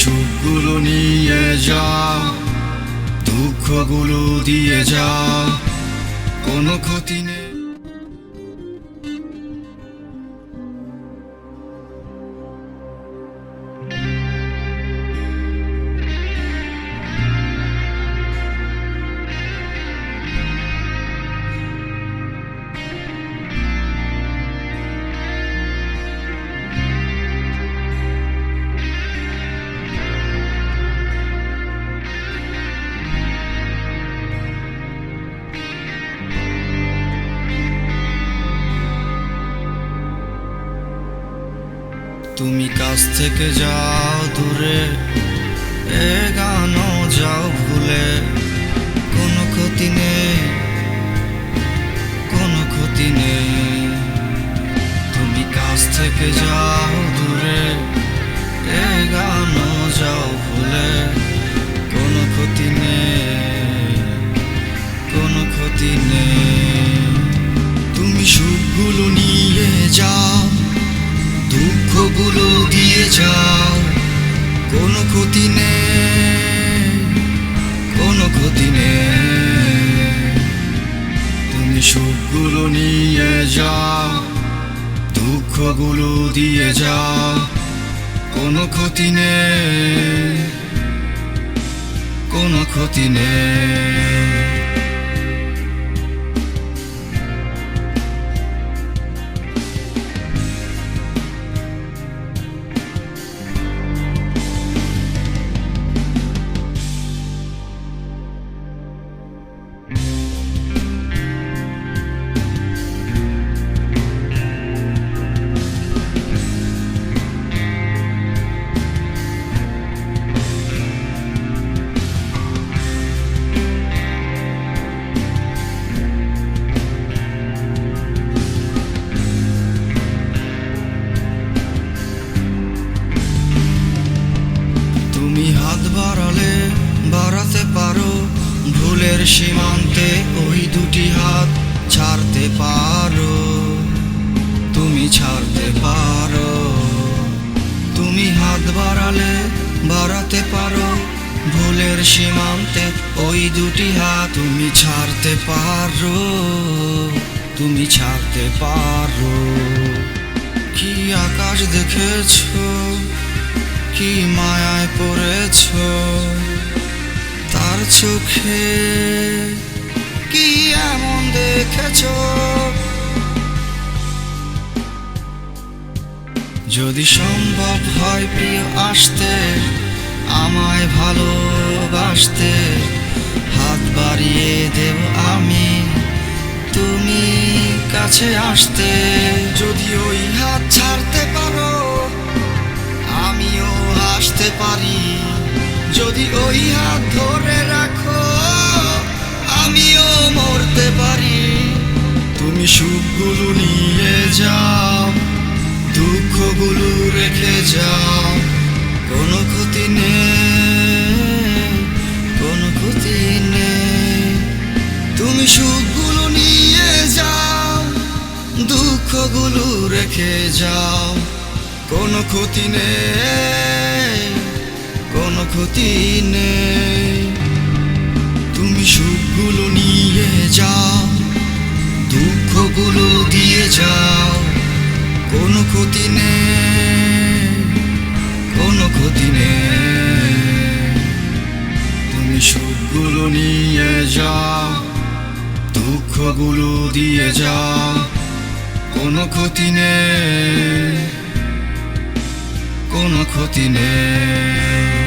সুখগুলো নিয়ে যা দুঃখগুলো দিয়ে যা কোনো ক্ষতি নেই। তুমি কাছ থেকে যাও দূরে, এ গানও যাও ভুলে। কোনো ক্ষতি নেই, কোনো ক্ষতি নেই। তুমি কাছ থেকে যাও দূরে, এ গানও যাও ভুলে। কোনো ক্ষতি নেই, কোনো ক্ষতি নেই। তুমি সুখগুলো নিয়ে যাও। দুঃখগুলো দিয়ে যাও কোনো ক্ষতি নেই, কোনো ক্ষতি নেই। তুমি সুখগুলো নিয়ে যাও, দুঃখগুলো দিয়ে যাও, কোনো ক্ষতি নেই, কোনো ক্ষতি নেই। পারো, ভুলের সীমান্তে ওই দুটি হাত ছাড়তে পারো। তুমি ছাড়তে পারো, তুমি হাত বাড়ালে বাড়াতে পারো, ভুলের সীমান্তে ওই দুটি হাত তুমি ছাড়তে পারো, তুমি ছাড়তে পারো। কি আকাশ দেখেছ, কি মায়ায় পড়েছ তার চোখে কি এমন দেখেছ? যদি সম্ভব হয় প্রিয়, আসতে, আমায় ভালোবাসতে, হাত বাড়িয়ে দেব আমি। তুমি কাছে আসতে, যদি ওই হাত ছাড়তে পারো, আমিও আসতে পারি। যদি ওই হাত ধরে রাখো, আমিও মরতে পারি। তুমি সুখগুলো নিয়ে যাও, দুঃখগুলো রেখে যাও। কোনো ক্ষতি নেই, কোনো ক্ষতি নেই। তুমি সুখগুলো নিয়ে যাও, দুঃখগুলো রেখে যাও। কোনো ক্ষতি নেই। কোনো ক্ষতি নেই। তুমি সুখগুলো নিয়ে যাও, দুঃখগুলো দিয়ে যাও, কোনো ক্ষতি নেই, কোনো ক্ষতি নেই। তুমি সুখগুলো নিয়ে যাও, দুঃখগুলো দিয়ে যাও, কোনো ক্ষতি নেই, কোনো ক্ষতি নেই।